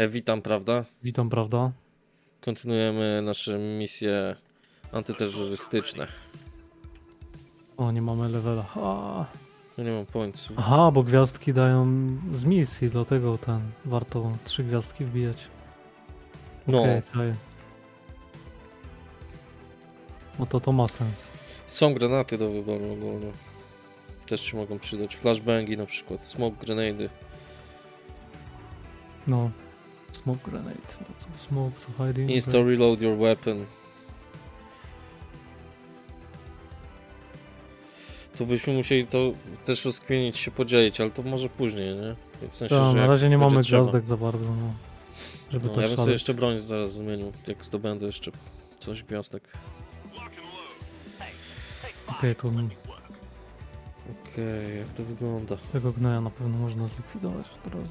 E, witam, prawda? Witam, prawda? Kontynuujemy nasze misje antyterrorystyczne. O, nie mamy levela. A, No nie mam pońcu. Aha, bo gwiazdki dają z misji, dlatego ten warto trzy gwiazdki wbijać. No, Okej, No to to ma sens. są granaty do wyboru ogólnie. Też się mogą przydać. Flashbangi na przykład, smoke grenady. No. Smoke grenade. No co? Smoke to hiding. Insta reload your weapon. Tu byśmy musieli to też rozkminić się podzielić, ale to może później, nie? W sensie, Tak, że na razie nie mamy trzeba. gwiazdek za bardzo, no. Żeby No, to ja bym sobie jeszcze broń zaraz zmienił, jak zdobędę jeszcze coś gwiazdek. Okej, tu Okej, jak to wygląda? tego gnoja na pewno można zlikwidować od razu.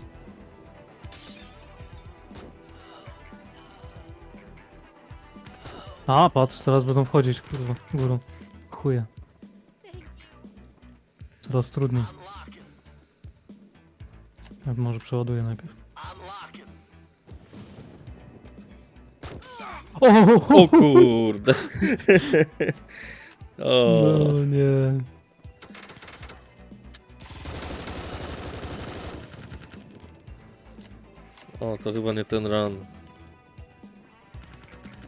A, patrz, teraz będą wchodzić, kurwa, górą. Chuje. Coraz trudniej. Ja może przeładuję najpierw. O, O kurde! o, No nie. o, to chyba nie ten run.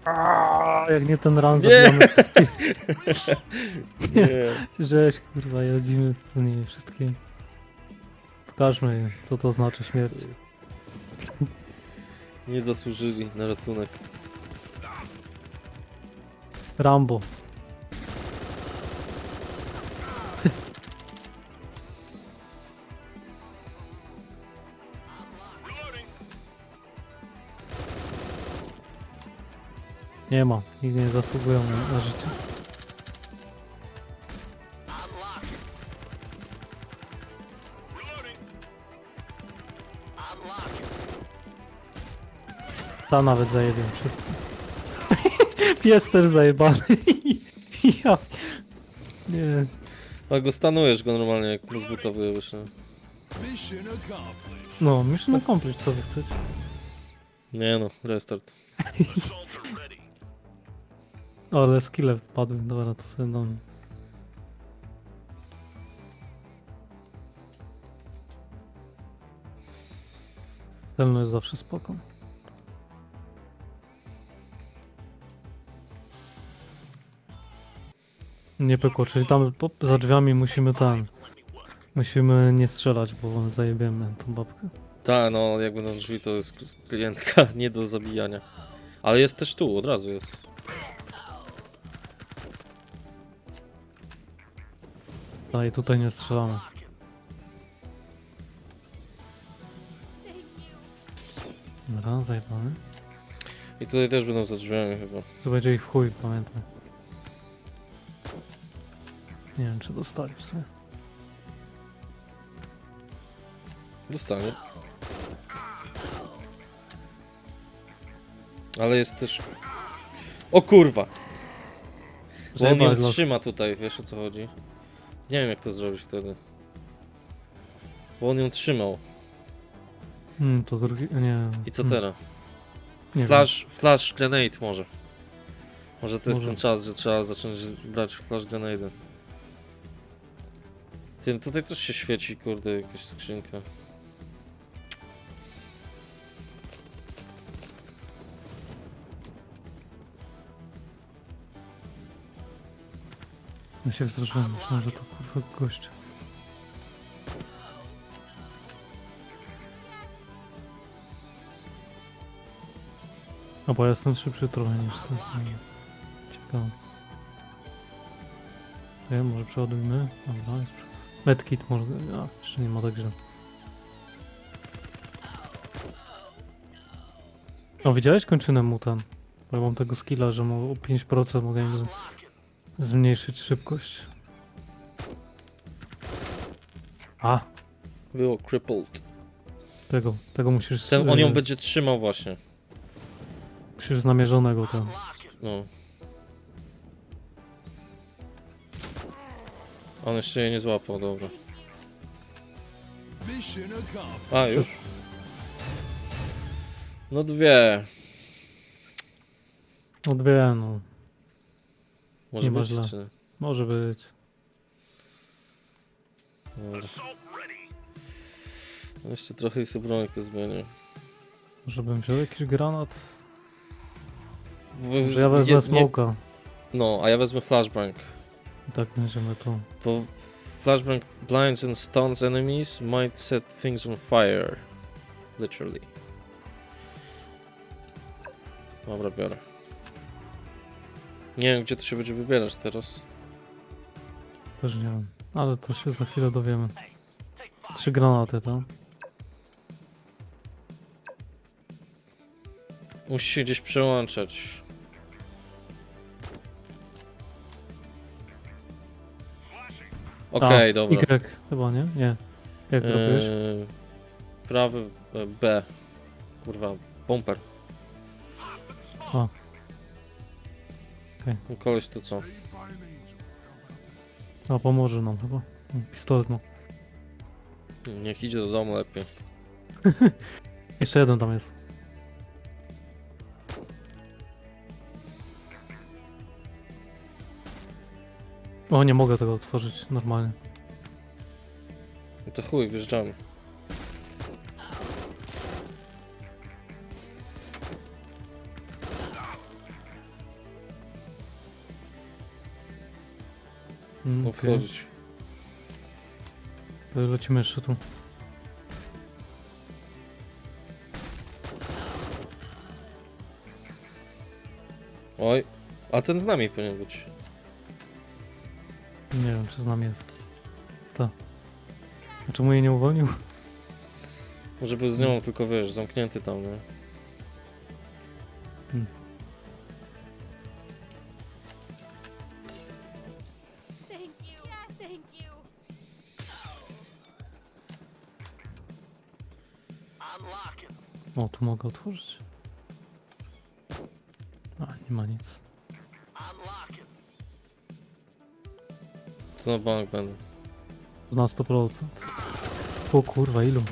A, jak nie ten run zabijamy, Nie. żeś kurwa, jadzimy z nimi wszystkimi. Pokażmy im, co to znaczy śmierć. Nie zasłużyli na ratunek. Rambo. Nie ma, nigdy nie zasługują na, na życie. Ta nawet zajebie wszystko. Pies też zajebany. ja... Nie. A go stanujesz go normalnie, jak mu z buta nie? No, mission accomplished, co wy chcecie. Nie no, restart. O, ale skille wpadły, dobra, to sobie dam. Celno jest zawsze spoko. Nie pykło, czyli tam po, za drzwiami musimy tam. Musimy nie strzelać, bo zajebiemy tą babkę. Tak, no, jak będą drzwi, to jest klientka nie do zabijania. Ale jest też tu, od razu jest. I tutaj nie strzelamy. Dobra, zajebany. I tutaj też będą za drzwiami chyba. To będzie ich w chuj, pamiętaj. Nie wiem, czy dostali w sumie. Dostanie. Ale jest też... O kurwa! Bo on ją los. trzyma tutaj, wiesz o co chodzi? Nie wiem jak to zrobić wtedy. Bo on ją trzymał. Hmm, to z drugiej... Nie. I co hmm, teraz? Nie Flash, flash grenade może. Może to jest Może. ten czas, że trzeba zacząć brać flash grenade. Tym tutaj też się świeci, kurde, jakaś skrzynka. Ja się wzruszyłem, myślałem, że to kurwa gość. A bo ja jestem szybszy trochę niż ty. Ciekawe. Nie wiem, może przeładujmy? Dobra, jest prze... Medkit może... A, jeszcze nie ma tak źle. O, widziałeś kończynę mu tam? Bo ja mam tego skilla, że mu o 5% mogę im. Zmniejszyć szybkość. A, Było crippled. tego, tego musisz... Ten, on ją y, będzie trzymał właśnie. Musisz z namierzonego tam. No. On jeszcze jej nie złapał, dobra. Mission accomplished. A, już? No dwie. No dwie, no. Może Nie być, czy... Może być. Dobra. No Jeszcze trochę i sobie brońkę zmienię. Może bym wziął jakiś granat? Może ja nie- wezmę nie- smoka. No, a ja wezmę flashbang. Tak będziemy tu. Bo flashbang blinds and stuns enemies might set things on fire. Literally. Dobra, biorę. Nie wiem, gdzie to się będzie wybierać teraz. Też nie wiem. Ale to się za chwilę dowiemy. Trzy granaty, to? Musi się gdzieś przełączać. Okej, A, dobra. Y, chyba nie? Nie. Jak robisz? Eee, prawy e, B. Kurwa, bumper. Okej. Koleś to co? A pomoże nam chyba. Pistolet ma. Niech idzie do domu lepiej. Jeszcze jeden tam jest. O, nie mogę tego otworzyć normalnie. No to chuj, wjeżdżamy. Mm, okej. wchodzić. To Lecimy jeszcze tu. Oj, a ten z nami powinien być. Nie wiem, czy z nami jest. Ta. A czemu jej nie uwolnił? Może był z nią, tylko wiesz, zamknięty tam, nie? O, tu mogę otworzyć. A, nie ma nic. To na bank będę. Na 100%. O kurwa, ilu?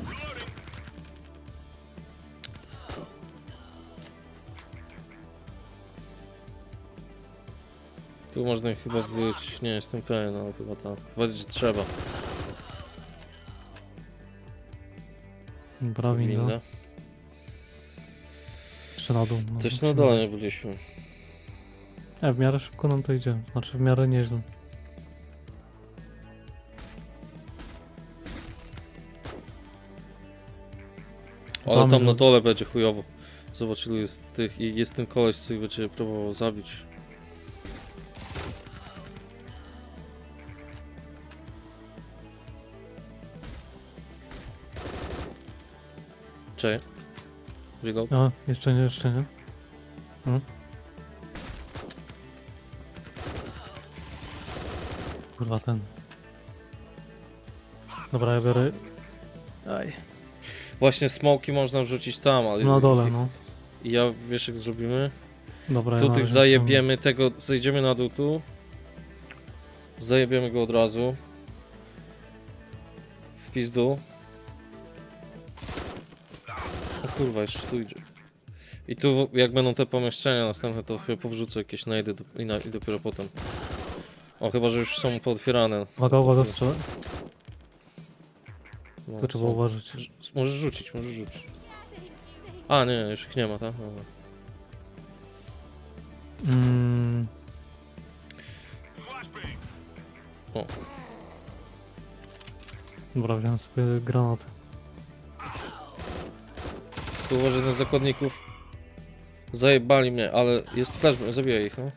Tu można chyba wyjść, nie jestem pewien, ale chyba tak. Powiedzieć, że trzeba. Dobra, winda. Winda. Jeszcze na dół. no, Też na musimy- dole nie byliśmy. E, w miarę szybko nam to idzie. Znaczy w miarę nieźle. Ale tam na dole będzie chujowo. Zobacz ilu jest tych i jest ten koleś, ich będzie próbował zabić. Cześć. Reload. A, jeszcze nie, jeszcze nie. Hmm? Kurwa ten. Dobra, ja biorę. Aj. Właśnie smoki można wrzucić tam, ale... Na dole, no. I ja, wiesz jak zrobimy? Dobra, ja Tu na tych razie zajebiemy tego, zejdziemy na dół tu. Zajebiemy go od razu. W pizdu. Kurwa, jeszcze tu idzie. I tu jak będą te pomieszczenia następne, to sobie powrzucę jakieś najdy i, na, i dopiero potem. O, chyba, że już są pootwierane. Uwaga, uwaga, strzelę. No, To trzeba są. uważać. Rz- Możesz rzucić, możesz rzucić. A, nie, już ich nie ma, tak? Dobra. Mm. O. Dobra, wziąłem sobie granaty. Tu uważaj na zakładników. Zajebali mnie, ale jest flashbang, zabiję ich, no.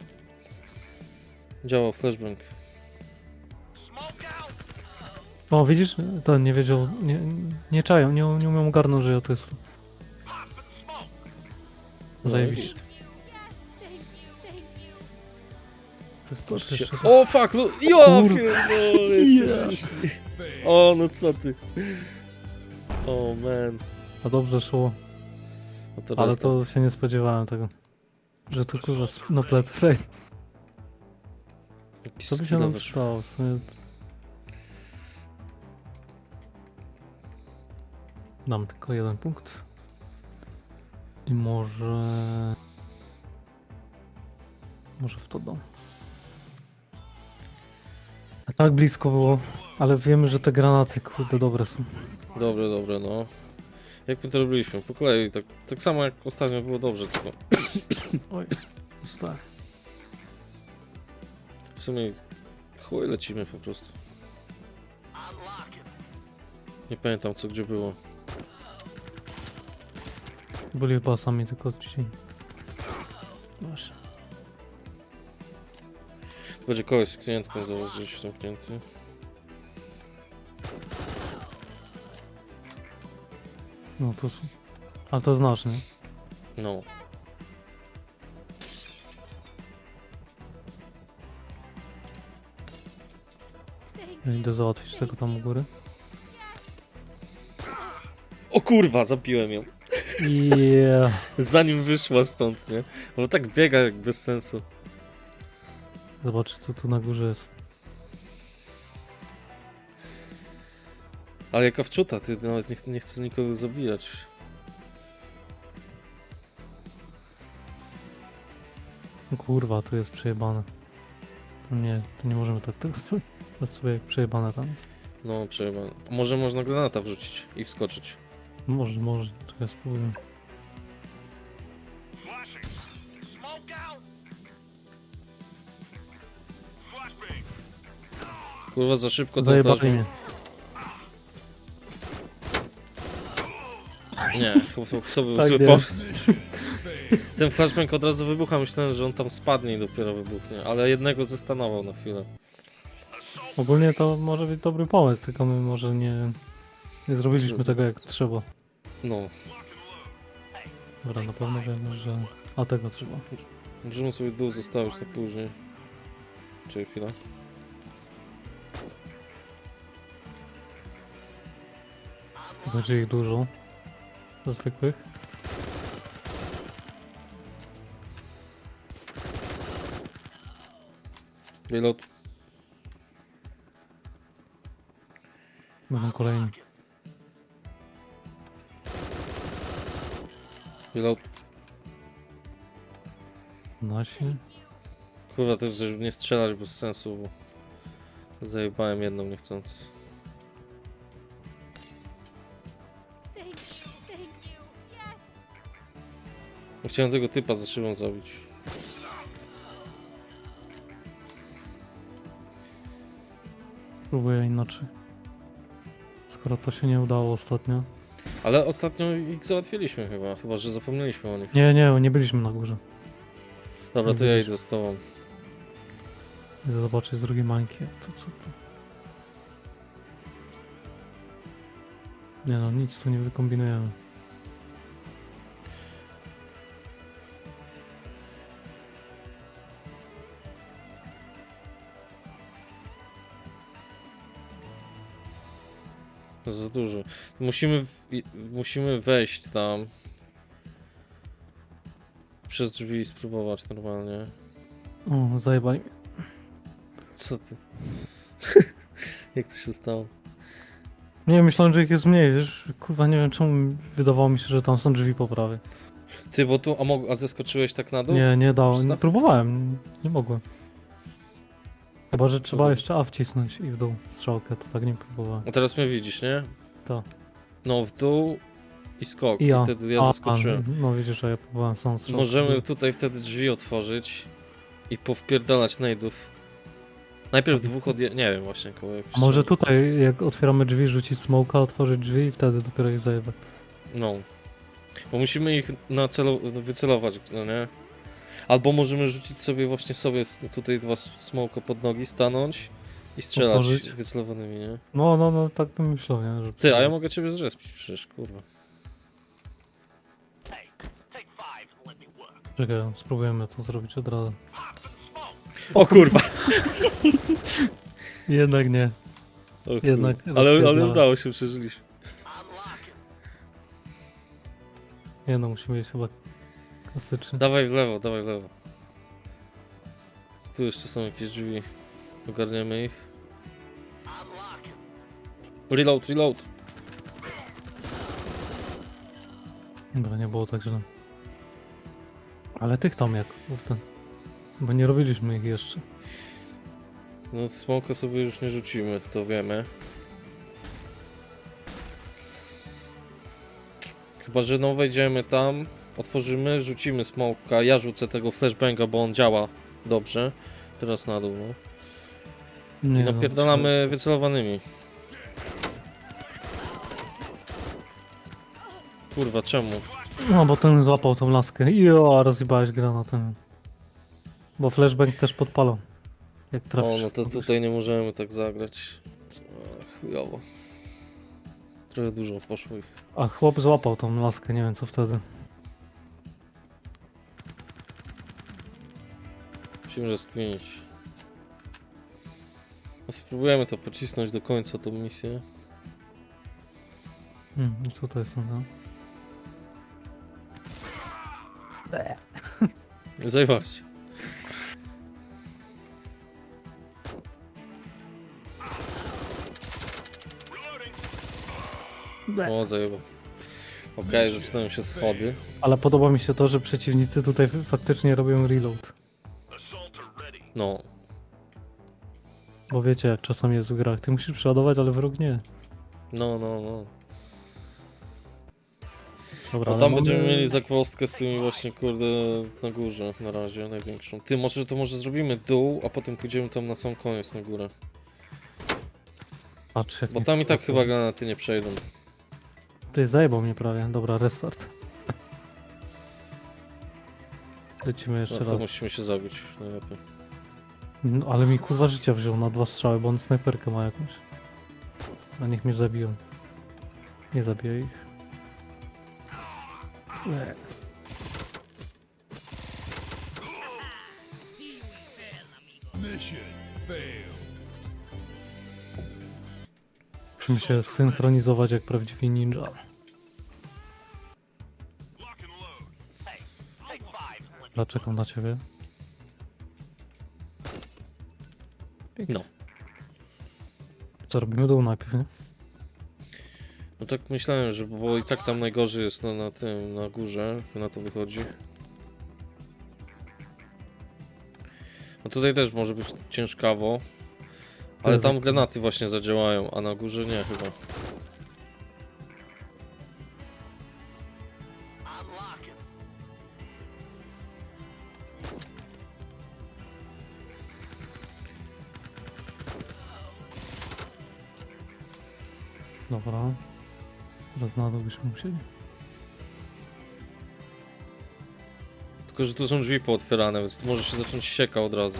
Działał flashbang. O, widzisz? Ten nie wiedział, nie, nie czają, nie, nie umiał ogarnąć, że ja to jest. No Zajebiście. To jest to, O fuck, no, ja Kur- pierdolę, jesteś. O, no co ty. O man. A dobrze szło, No to ale raz, to się nie spodziewałem tego. Że tu kurwa sp- na plec Fred. Jakiś Co by się nam wyszło. stało? W sumie... Dam tylko jeden punkt. I może... Może w to dom. A tak blisko było, ale wiemy, że te granaty, kurde, dobre są. Dobre, dobre, no. Jak my to robiliśmy? Po kolei, tak, tak samo jak ostatnio było dobrze, tylko Oj, stary. w sumie chuj lecimy po prostu. Nie pamiętam co gdzie było. Byli chyba sami tylko ci. Właśnie. Będzie kogoś z klientką zaraz gdzieś zamknięty. No to. Ale to znasz, nie? No. Ja idę załatwić tego tam u góry. O kurwa, zabiłem ją. Yeah. Zanim wyszła stąd, nie? Bo tak biega jak bez sensu. Zobaczcie co tu na górze jest. Ale jaka wczuta, ty nawet nie, ch- nie chcesz nikogo zabijać. Kurwa, tu jest przejebane. To nie, to nie możemy tak tego zrobić. Zobacz sobie jak przejebane tam jest. No, przejebane. Może można granata wrzucić i wskoczyć. Może, może. Czekaj, spróbuję. Kurwa, za szybko ten Zajebali mnie. Nie, to, był Tak zły pomysł. Ten flashbang od razu wybucha, myślałem, że on tam spadnie i dopiero wybuchnie, ale jednego zastanował na chwilę. Ogólnie to może być dobry pomysł, tylko my może nie... Nie zrobiliśmy tego jak trzeba. No, Dobra, na pewno wiemy, że... A tego trzeba. możemy sobie dół zostawić na później. Czekaj chwilę. Będzie ich dużo. Zwykłych. Reload. Będą kolejni. Reload. Nasi. Kurwa, też żeby nie strzelać bez sensu, bo zajebałem jedną niechcąc. Chciałem tego typa za szybą zabić. Próbuję inaczej. Skoro to się nie udało ostatnio. Ale ostatnio ich załatwiliśmy chyba, chyba że zapomnieliśmy o nich. Nie, nie, nie byliśmy na górze. Dobra, to nie ja byliśmy. idę z tobą. Idę zobaczyć z drugiej mańki. To co to? Nie no, nic tu nie wykombinujemy. Za dużo. Musimy, musimy wejść tam. Przez drzwi i spróbować normalnie. O, zajebali mnie. Co ty? Jak to się stało? Nie, myślałem, że ich jest mniej, wiesz? Kurwa, nie wiem czemu wydawało mi się, że tam są drzwi po prawej. Ty, bo tu, a, mog, a zeskoczyłeś tak na dół? Nie, nie dało, nie próbowałem, nie mogłem. Chyba, że trzeba jeszcze A wcisnąć i w dół strzałkę, to tak nie próbowałem. A teraz mnie widzisz, nie? To. No, w dół i skok. I I, ja. wtedy ja A, zaskoczyłem. A, no widzisz, że ja próbowałem sam strzałkę. Możemy tutaj wtedy drzwi otworzyć i powpierdalać najdów. Najpierw dwóch od... Nie wiem właśnie, koło jakichś A może tutaj, jak otwieramy drzwi, rzucić smoka, otworzyć drzwi i wtedy dopiero ich zajebać. No. Bo musimy ich na celu... wycelować, no nie? Albo możemy rzucić sobie właśnie sobie tutaj dwa smoke pod nogi, stanąć i strzelać Otworzyć. wycelowanymi, nie? No, no, no, tak bym myślał, nie? Że Ty, a ja mogę ciebie zrespić przecież, kurwa. Czekaj, spróbujemy to zrobić od razu. O kurwa! Jednak nie. O kurwa. Jednak ale, ale rozpierdala. udało się, przeżyliśmy. Nie no, musimy iść chyba klasycznie. Dawaj w lewo, dawaj w lewo. Tu jeszcze są jakieś drzwi. Ogarniemy ich. Reload, reload. Dobra, nie było tak źle. Ale tych tam jak, kurde. Bo nie robiliśmy ich jeszcze. No smoka sobie już nie rzucimy, to wiemy. Chyba, że no wejdziemy tam, otworzymy, rzucimy smoka, ja rzucę tego flashbanga, bo on działa dobrze. Teraz na dół, no. I no, napierdalamy wycelowanymi. Kurwa, czemu? No bo ten złapał tą laskę. Jo, rozjebałeś granatem. Bo flashbang też podpalą. Jak trafisz. O, no to tutaj nie możemy tak zagrać. O, chujowo. Trochę dużo poszło ich. A chłop złapał tą laskę, nie wiem co wtedy. Musimy rozkminić. No, spróbujemy to pocisnąć do końca, tą misję. Hmm, tutaj są, no. Zajebać. O, zajebał. Okej, zaczynają się schody. Ale podoba mi się to, że przeciwnicy tutaj faktycznie robią reload. No, Bo wiecie jak czasami jest w grach. Ty musisz przeładować, ale wróg nie. no, no, no. Dobra, No ale tam mamy- będziemy mieli zagwozdkę z tymi właśnie, kurde, na górze na razie, największą. Ty, może to może zrobimy dół, a potem pójdziemy tam na sam koniec, na górę. Patrz, jak Bo mnie tam i tak chyba granaty nie przejdą. Ty zajebał mnie prawie. Dobra, restart. Lecimy No jeszcze to raz. musimy się zabić najlepiej. No, ale mi kurwa życia wziął na dwa strzały, bo on snajperkę ma jakąś. A niech mnie zabiją. Nie zabiję ich. Nie. Musimy się synchronizować jak prawdziwi ninja. Czekam na ciebie. No. Co robimy dół najpierw, nie? No tak myślałem, że bo i tak tam najgorzej jest na, na tym, na górze, na to wychodzi. No tutaj też może być ciężkawo. Ale tam granaty właśnie zadziałają, a na górze nie chyba. Byśmy musieli. Tylko, że tu są drzwi pootwierane, więc może się zacząć sieka od razu.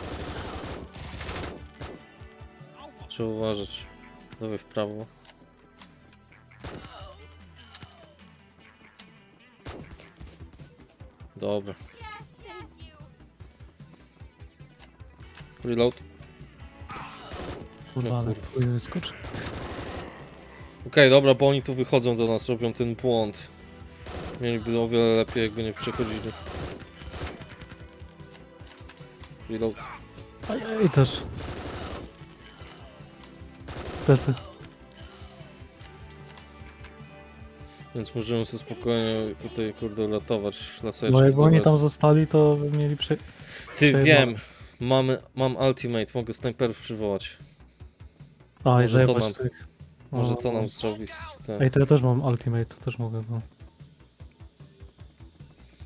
Trzeba uważać. Dawaj w prawo. Dobra. Reload. Kurwa, No ale kurwa. chuj Okej, dobra, bo oni tu wychodzą do nas, robią ten błąd. Mieliby o wiele lepiej, jakby nie przechodzili. Reload. Ojej, też. Plecy. Więc możemy sobie spokojnie tutaj, kurde, ratować laseczki. Bo jakby oni tam zostali, to by mieli prze... Ty, przejebane. wiem. Mamy, mam ultimate, mogę snajperów przywołać. A, i Może to zajebać tych. Może O, to nam zrobi z. Ej, to ja też mam ultimate, to też mogę, no.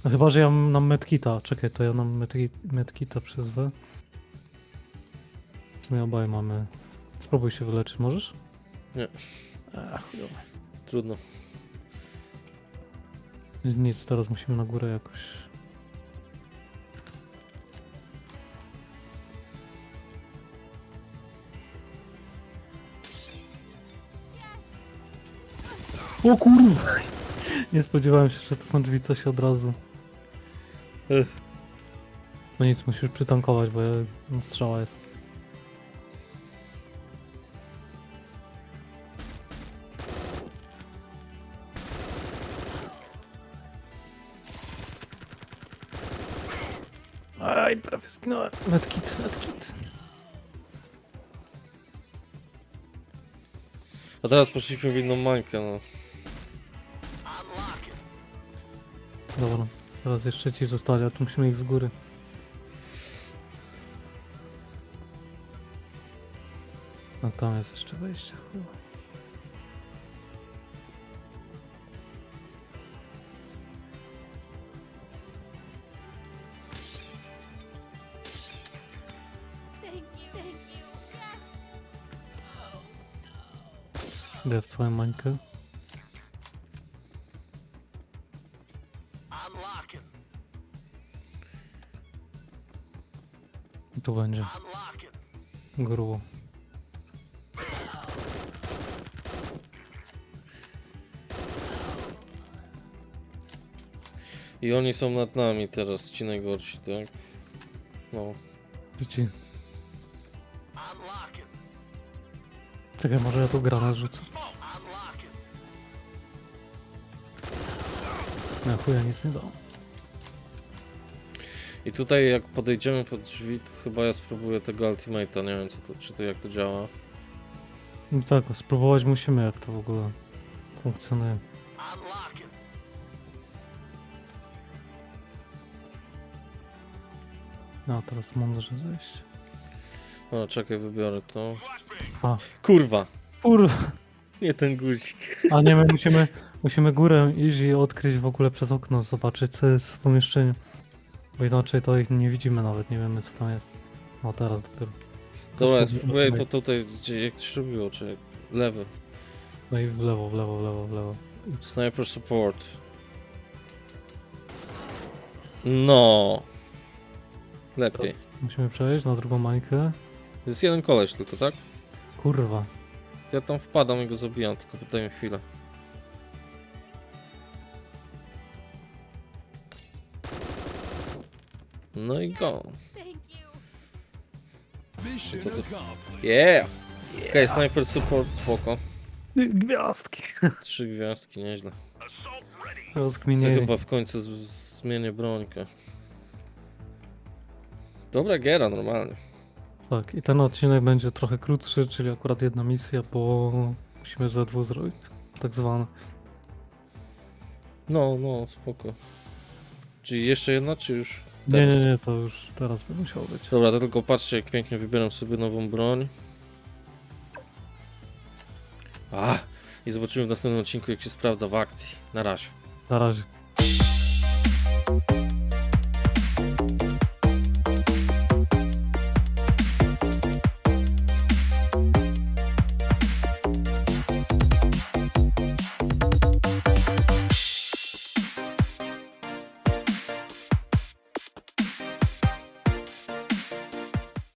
No chyba, że ja mam medkita. Czekaj, to ja nam medki- medkita przyzwę. My obaj mamy. Spróbuj się wyleczyć, możesz? Nie. Ach. Trudno. Nic, teraz musimy na górę jakoś. O kurwa! Nie spodziewałem się, że to są drzwi coś od razu. Ech. No nic, musisz przytankować, bo ja, no, strzała jest. Aj, prawie zginąłem. Medkit, medkit. A teraz poszliśmy w inną mańkę, no. Dobra. Teraz jeszcze ci zostali, a tu musimy ich z góry. A tam jest jeszcze wejście. Chyba. Idę w twoją mańkę. Tu będzie. Grubo. I oni są nad nami teraz, ci najgorsi, tak? No. Unlocking. Czekaj, może ja tu granat rzucę. Nie, chuja nic nie dało. I tutaj jak podejdziemy pod drzwi, to chyba ja spróbuję tego ultimate'a, nie wiem co to, czy to jak to działa. No tak, spróbować musimy jak to w ogóle funkcjonuje. No, teraz mądrze zejść. O, czekaj, wybiorę to. A, Kurwa! kurwa! Nie ten guzik. A nie, my musimy, musimy górę iść i odkryć w ogóle przez okno, zobaczyć co jest w pomieszczeniu. Bo inaczej to ich nie widzimy nawet, nie wiemy co tam jest. O, teraz dopiero. Dobra, spróbuję to tutaj, gdzie, jak to się robiło, czy lewy. No i w lewo, w lewo, w lewo, w lewo. Sniper support. No. Lepiej. Teraz musimy przejść na drugą mańkę. Jest jeden koleś tylko, tak? Kurwa. Ja tam wpadam i go zabijam, tylko daj mi chwilę. No i go. Co. Yeah! Okej, sniper support, spoko. Gwiazdki. Trzy gwiazdki, nieźle. Co Rozkminienie. chyba w końcu z- zmienię brońkę. Dobra giera, normalnie. Tak, i ten odcinek będzie trochę krótszy, czyli akurat jedna misja, bo musimy ze dwóch zrobić. Tak zwane. No, no, spoko. Czyli jeszcze jedna, czy już Nie, nie, nie, to już teraz by musiało być. Dobra, to tylko patrzcie, jak pięknie wybieram sobie nową broń. A, i zobaczymy w następnym odcinku, jak się sprawdza w akcji. Na razie. Na razie.